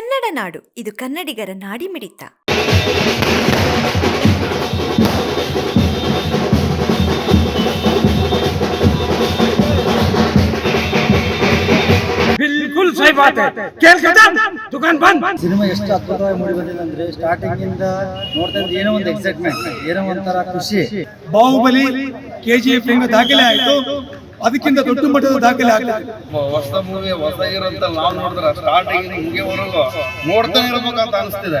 ಕನ್ನಡ ನಾಡು ಇದು ಕನ್ನಡಿಗರ ನಾಡಿ ಮಿಡಿತ. ಸಿನಿಮಾ ಎಷ್ಟು ಅದ್ಭುತವಾಗಿ ಮೂಡಿ ಬಂದಿದೆ ಅಂದ್ರೆ ಸ್ಟಾರ್ಟಿಂಗ್ ಇಂದ ನೋಡ್ತಾ ಏನೋ ಒಂದು ಎಕ್ಸೈಟ್ಮೆಂಟ್ ಏನೋ ಒಂಥರ ಖುಷಿ. ಬಾಹುಬಲಿ ಕೆಜಿಎಫ್ ದಾಖಲೆ ಆಯ್ತು. ಅದಕ್ಕಿಂತ ದೊಡ್ಡ ಮಟ್ಟದ ದಾಖಲೆ ಆಗ್ತದೆ. ಹೊಸ ಮೂವಿ ಹೊಸ ಇರೋಂತ ನಾವು ನೋಡಿದ್ರೆ ಸ್ಟಾರ್ಟಿಂಗ್ ಮುಗಿಯವರೆಗೂ ನೋಡ್ತಾನೆ ಇರ್ಬೇಕಂತ ಅನಿಸ್ತಿದೆ.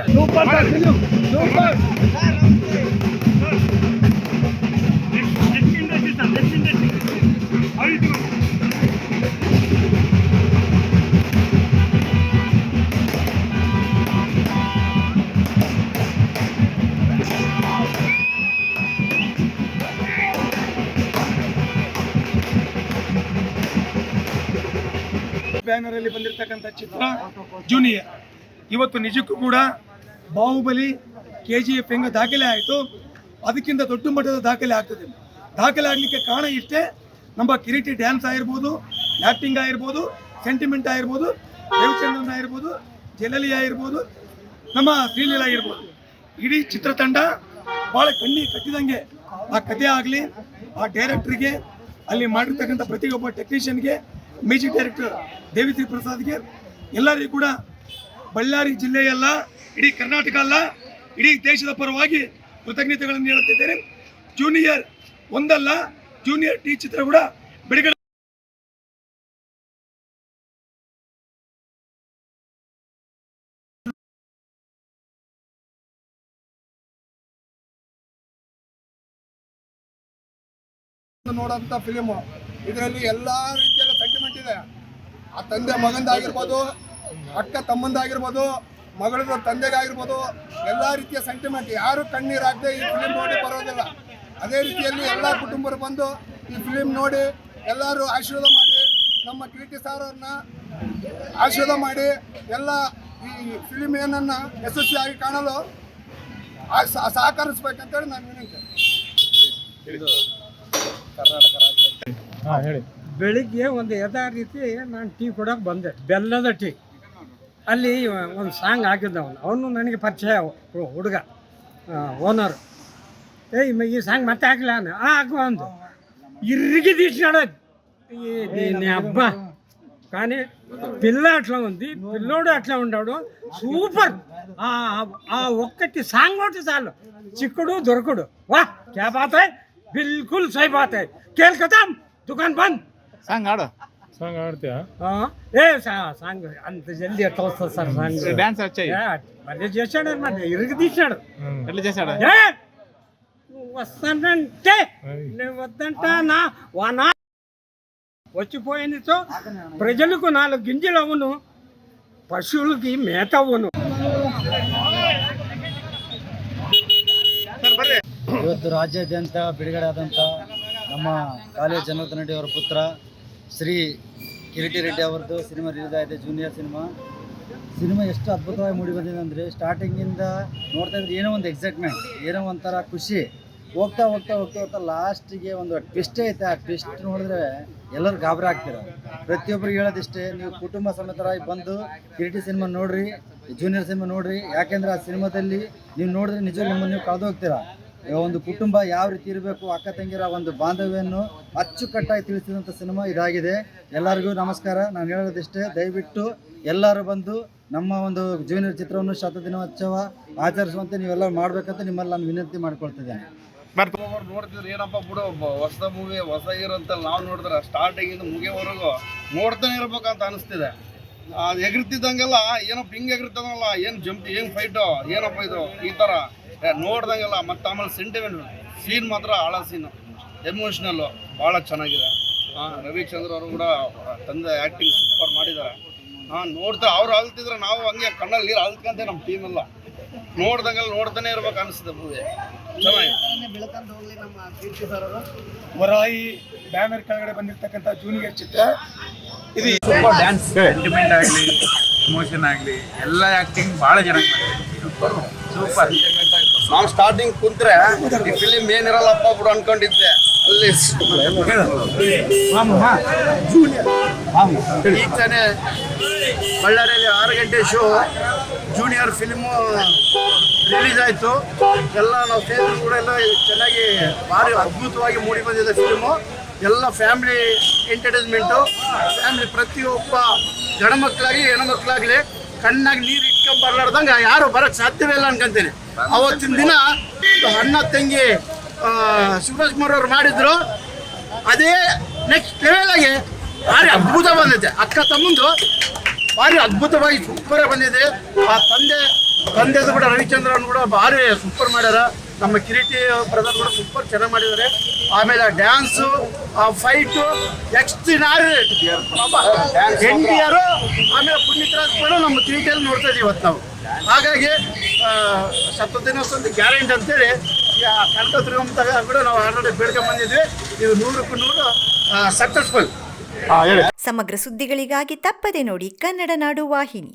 ಬ್ಯಾನರ್ ಅಲ್ಲಿ ಬಂದಿರತಕ್ಕಂಥ ಚಿತ್ರ ಜೂನಿಯರ್ ಇವತ್ತು ನಿಜಕ್ಕೂ ಕೂಡ ಬಾಹುಬಲಿ ಕೆ ಜಿ ಎಫ್ ಹೆಂಗ ದಾಖಲೆ ಆಯಿತು, ಅದಕ್ಕಿಂತ ದೊಡ್ಡ ಮಟ್ಟದ ದಾಖಲೆ ಆಗ್ತದೆ. ದಾಖಲೆ ಆಗಲಿಕ್ಕೆ ಕಾರಣ ಇಷ್ಟೇ, ನಮ್ಮ ಕಿರೀಟಿ ಡ್ಯಾನ್ಸ್ ಆಗಿರ್ಬೋದು ಆ್ಯಕ್ಟಿಂಗ್ ಆಗಿರ್ಬೋದು ಸೆಂಟಿಮೆಂಟ್ ಆಗಿರ್ಬೋದು, ರವಿಚಂದ್ರನ್ ಆಗಿರ್ಬೋದು, ಜಲಲಿ ಆಗಿರ್ಬೋದು, ನಮ್ಮ ಶ್ರೀಲೀಲ ಆಗಿರ್ಬೋದು. ಇಡೀ ಚಿತ್ರತಂಡ ಭಾಳ ಕಣ್ಣಿ ಕಟ್ಟಿದಂಗೆ ಆ ಕಥೆ ಆಗಲಿ, ಆ ಡೈರೆಕ್ಟ್ರಿಗೆ ಅಲ್ಲಿ ಮಾಡಿರ್ತಕ್ಕಂಥ ಪ್ರತಿಯೊಬ್ಬ ಟೆಕ್ನಿಷಿಯನ್ಗೆ ಮ್ಯೂಸಿಕ್ ಡೈರೆಕ್ಟರ್ ದೇವಿಶ್ರೀ ಪ್ರಸಾದ್ಗೆ ಎಲ್ಲರಿಗೂ ಕೂಡ ಬಳ್ಳಾರಿ ಜಿಲ್ಲೆಯಲ್ಲ, ಇಡೀ ಕರ್ನಾಟಕ ಅಲ್ಲ, ಇಡೀ ದೇಶದ ಪರವಾಗಿ ಕೃತಜ್ಞತೆಗಳನ್ನು ಹೇಳುತ್ತಿದ್ದೇನೆ. ಜೂನಿಯರ್ ಒಂದಲ್ಲ ಜೂನಿಯರ್ ಟಿ ಚಿತ್ರ ಕೂಡ ಬಿಡುಗಡೆ ನೋಡೋಂಥ ಫಿಲಿಮು ಇದರಲ್ಲಿ ಎಲ್ಲ ಆ ತಂದೆ ಮಗಂದಾಗಿರ್ಬೋದು ಅಕ್ಕ ತಮ್ಮಂದಾಗಿರ್ಬೋದು ಮಗಳದ ತಂದೆಗಾಗಿರ್ಬೋದು ಎಲ್ಲ ರೀತಿಯ ಸೆಂಟಿಮೆಂಟ್ ಯಾರು ಕಣ್ಣೀರು ಹಾಕದೆ ಈ ಫಿಲಿಮ್ ನೋಡಿ ಬರೋದಿಲ್ಲ. ಅದೇ ರೀತಿಯಲ್ಲಿ ಎಲ್ಲ ಕುಟುಂಬರು ಬಂದು ಈ ಫಿಲಿಮ್ ನೋಡಿ ಎಲ್ಲರೂ ಆಶೀರ್ವಾದ ಮಾಡಿ ನಮ್ಮ ಕಿರೀಟಿ ಸಾರ್ ಅವ್ರನ್ನ ಆಶೀರ್ವಾದ ಮಾಡಿ ಎಲ್ಲ ಈ ಫಿಲಿಮ್ ಏನನ್ನ ಯಶಸ್ವಿಯಾಗಿ ಕಾಣಲು ಸಹಕರಿಸ್ಬೇಕಂತೇಳಿ ನಾನು ವಿನಂತಿ. ಬೆಳಿಗ್ಗೆ ಒಂದು ಯಥಾ ರೀತಿ ನಾನು ಟೀ ಕೊಡೋಕೆ ಬಂದೆ ಬೆಲ್ಲದ ಟೀ ಅಲ್ಲಿ ಒಂದು ಸಾಂಗ್ ಹಾಕಿದ್ದ ಅವನು ಅವನು ನನಗೆ ಪರಿಚಯ ಹು- ಹುಡುಗ ಓನರ್ ಏಯ್ ಮ- ಈ సాంగ్ ಮತ್ತೆ ಹಾಕಲ అన్న ಹಾಕು అందు ఇరిగి తీసినాడు ఈ దీని అబ్బా కానీ పిల్ల అట్లా ఉంది పిల్లోడు అట్లా ఉన్నాడు సూపర్ ఆ ఆ ఒక్కటి సాంగ్ ఒకటి చాలు చిక్కుడు దొరకడు వా క్యా bath high బిల్కుల్ Sahih bath high Khel ఖతమ్ దుకాన్ బంద్ ಸಾಂಗ್ ಆಡು ಸಾಂಗ್ ಆಡ್ತೀಯಾ ఆ, ఏ సా- సాంగ్ అంత జల్దీ ఎట్లా వస్తుంది సార్ సాంగ్ డాన్స్ వచ్చాయి ఏ, భలే చేశాడు మరి ఇరుగు తీశాడు ఎట్లా చేశాడు ఏ నువ్వు వస్తానంటే నేను వద్దంట నా వానా వచ్చిపోయినతో ప్రజలకు నాలుగు గింజలు అవును పశువులకి మేత అవును ಇವತ್ತು ರಾಜ್ಯಾದ್ಯಂತ ಬಿಡುಗಡೆ ಆದಂಥ ನಮ್ಮ ಕಾಲೇಜ್ ಜನಾರ್ದನ್ ರೆಡ್ಡಿ ಅವರ ಪುತ್ರ ಶ್ರೀ ಕಿರೀಟಿ ರೆಡ್ಡಿ ಅವ್ರದ್ದು ಸಿನಿಮಾ ರಿಲೀಸ್ ಆಯಿತು, ಜೂನಿಯರ್ ಸಿನಿಮಾ. ಸಿನಿಮಾ ಎಷ್ಟು ಅದ್ಭುತವಾಗಿ ಮೂಡಿ ಬಂದಿದೆ ಅಂದರೆ ಸ್ಟಾರ್ಟಿಂಗಿಂದ ನೋಡ್ತಾ ಇದ್ರೆ ಏನೋ ಒಂದು ಎಕ್ಸೈಟ್ಮೆಂಟ್ ಏನೋ ಒಂಥರ ಖುಷಿ. ಹೋಗ್ತಾ ಹೋಗ್ತಾ ಹೋಗ್ತಾ ಹೋಗ್ತಾ ಲಾಸ್ಟಿಗೆ ಒಂದು ಟ್ವಿಸ್ಟ್ ಐತೆ. ಆ ಟ್ವಿಸ್ಟ್ ನೋಡಿದ್ರೆ ಎಲ್ಲರೂ ಗಾಬರಿ ಆಗ್ತೀರ ಪ್ರತಿಯೊಬ್ಬರಿಗೆ ಹೇಳೋದಿಷ್ಟೇ, ನೀವು ಕುಟುಂಬ ಸಮೇತರಾಗಿ ಬಂದು ಕಿರೀಟಿ ಸಿನಿಮಾ ನೋಡ್ರಿ, ಜೂನಿಯರ್ ಸಿನಿಮಾ ನೋಡ್ರಿ. ಯಾಕೆಂದ್ರೆ ಆ ಸಿನಿಮಾದಲ್ಲಿ ನೀವು ನೋಡಿದ್ರೆ ನಿಜ ನಿಮ್ಮನ್ನು ನೀವು ಕಳೆದು ಹೋಗ್ತೀರಾ ಒಂದು ಕುಟುಂಬ ಯಾವ ರೀತಿ ಇರಬೇಕು ಅಕ್ಕ ತಂಗಿರ ಒಂದು ಬಾಂಧವ್ಯವನ್ನು ಅಚ್ಚುಕಟ್ಟಾಗಿ ತಿಳಿಸಿದಂಥ ಸಿನಿಮಾ ಇದಾಗಿದೆ. ಎಲ್ಲರಿಗೂ ನಮಸ್ಕಾರ. ನಾನು ಹೇಳೋದಿಷ್ಟೇ ದಯವಿಟ್ಟು ಎಲ್ಲರೂ ಬಂದು ನಮ್ಮ ಒಂದು ಜೂನಿಯರ್ ಚಿತ್ರವನ್ನು ಶತದಿನೋತ್ಸವ ಆಚರಿಸುವಂತೆ ನೀವೆಲ್ಲ ಮಾಡಬೇಕಂತ ನಿಮ್ಮಲ್ಲಿ ನಾನು ವಿನಂತಿ ಮಾಡ್ಕೊಳ್ತಿದ್ದೇನೆ. ಅವ್ರು ನೋಡ್ತಿದ್ರೆ ಏನಪ್ಪ ಬಿಡು ಹೊಸ ಮೂವಿ ಹೊಸ ಇರೋಂತ ನಾವು ನೋಡಿದ್ರೆ ಸ್ಟಾರ್ಟಿಂಗಿಂದ ಮುಗಿಯವರೆಗೂ ನೋಡ್ತಾನೆ ಇರ್ಬೇಕಂತ ಅನಿಸ್ತಿದೆ. ಅದು ಎಗರ್ತಿದ್ದಂಗೆಲ್ಲ ಏನಪ್ಪ ಹಿಂಗೆ ಎಗರ್ತದಲ್ಲ ಏನು ಜಂಪ್ ಏನು ಫೈಟು ಏನಪ್ಪ ಇದು ಈ ಥರ ನೋಡ್ದಂಗೆಲ್ಲ ಮತ್ತೆ ಆಮೇಲೆ ಸೆಂಟಿಮೆಂಟ್ ಸೀನ್ ಮಾತ್ರ ಆಳ ಸೀನು ಎಮೋಷ್ನಲ್ಲು ಭಾಳ ಚೆನ್ನಾಗಿದೆ. ಹಾಂ ರವಿಚಂದ್ರ ಅವರು ಕೂಡ ತಂದೆ ಆ್ಯಕ್ಟಿಂಗ್ ಸೂಪರ್ ಮಾಡಿದ್ದಾರೆ ಹಾಂ ನೋಡ್ತಾ ಅವ್ರು ಅಲ್ತಿದ್ರೆ ನಾವು ಹಂಗೆ ಕಣ್ಣಲ್ಲಿ ನೀರು ಅಲ್ತ್ಕಂತೆ ನಮ್ಮ ಟೀಮೆಲ್ಲ ನೋಡ್ದಂಗೆಲ್ಲ ನೋಡ್ತಾನೆ ಇರ್ಬೇಕು ಅನಿಸ್ತದೆ ಮೂವಿ ಚೆನ್ನಾಗಿ ವರಾಯಿ ಬ್ಯಾನರ್ ಕೆಳಗಡೆ ಬಂದಿರತಕ್ಕಂಥ ಜೂನಿಯರ್ ಚಿತ್ರ. ಇದು ಸೂಪರ್ ಡ್ಯಾನ್ಸ್ ಸೆಂಟಿಮೆಂಟ್ ಆಗಲಿ ಎಮೋಷನ್ ಆಗಲಿ ಎಲ್ಲ ಆಕ್ಟಿಂಗ್ ಭಾಳ ಚೆನ್ನಾಗಿ ಸೂಪರ್ ನಾವು ಸ್ಟಾರ್ಟಿಂಗ್ ಕುಂತ್ರೆ ಈ ಫಿಲಿಮ್ ಏನಿರಲ್ಲಪ್ಪ ಬಿಡು ಅನ್ಕೊಂಡಿದ್ದೆ. ಅಲ್ಲಿ ಈಗ ತಾನೇ ಬಳ್ಳಾರಿಯಲ್ಲಿ ಆರು ಗಂಟೆ ಶೋ ಜೂನಿಯರ್ ಫಿಲಿಮು ರಿಲೀಸ್ ಆಯಿತು. ಎಲ್ಲ ನಾವು ಸ್ನೇಹಿತರು ಕೂಡ ಎಲ್ಲ ಚೆನ್ನಾಗಿ ಭಾರಿ ಅದ್ಭುತವಾಗಿ ಮೂಡಿ ಬಂದಿದೆ ಫಿಲ್ಮು ಎಲ್ಲ ಫ್ಯಾಮಿಲಿ ಎಂಟರ್ಟೈನ್ಮೆಂಟು ಫ್ಯಾಮಿಲಿ ಪ್ರತಿಯೊಬ್ಬ ಗಂಡ್ಮಕ್ಳಾಗಿ ಹೆಣ್ಮಕ್ಳಾಗಲಿ ಕಣ್ಣಾಗಿ ನೀರು ಇಟ್ಕೊಂಡ್ ಬರ್ಲಾರ್ದಂಗ ಯಾರು ಬರಕ್ ಸಾಧ್ಯವೇ ಇಲ್ಲ ಅನ್ಕೊಂತೀನಿ. ಅವತ್ತಿನ ದಿನ ಅಣ್ಣ ತಂಗಿ ಶಿವರಾಜ್ ಕುಮಾರ್ ಅವ್ರು ಮಾಡಿದ್ರು. ಅದೇ ನೆಕ್ಸ್ಟ್ ಲೆವೆಲ್ ಆಗಿ ಭಾರಿ ಅದ್ಭುತ ಬಂದೈತೆ ಅಕ್ಕ ತಮ್ಮಂದು ಭಾರಿ ಅದ್ಭುತವಾಗಿ ಸೂಪರ್ ಬಂದಿದೆ. ಆ ತಂದೆ, ತಂದೆದು ಕೂಡ ರವಿಚಂದ್ರನ್ ಕೂಡ ಭಾರಿ ಸೂಪರ್ ಮಾಡ್ಯಾರ. ನಮ್ಮ ಕಿರೀಟಿ ಬ್ರದರ್ ಕೂಡ ಸೂಪರ್ ಚೆನ್ನಾಗಿ ಮಾಡಿದ್ದಾರೆ. ಆಮೇಲೆ ಡ್ಯಾನ್ಸು ಆ ಫೈಟು ಎಕ್ಸ್ಟ್ರಿನಾರಿ ಎನ್ ಟಿ ಆಮೇಲೆ ಪುನೀತ್ ಕೂಡ ನಮ್ಮ ಕಿರೀಟಿಯಲ್ಲಿ ನೋಡ್ತಾ ಇದೀವಿ ಇವತ್ತು ನಾವು. ಹಾಗಾಗಿ ಆ, ಸತ್ತ ದಿನೋತ್ಸವ ಗ್ಯಾರಂಟಿ ಅಂತೇಳಿ ಈ ಆ ಕನಕದುರ್ಗಮ್ಮ ಕೂಡ ನಾವು ಆಲ್ರೆಡಿ ಬೇಡ್ಕೊಂಡ್ ಬಂದಿದ್ವಿ. ಇದು ನೂರಕ್ಕೂ ನೂರು ಸಕ್ಸಸ್ಫುಲ್ ಸಮಗ್ರ ಸುದ್ದಿಗಳಿಗಾಗಿ ತಪ್ಪದೆ ನೋಡಿ ಕನ್ನಡ ನಾಡು ವಾಹಿನಿ.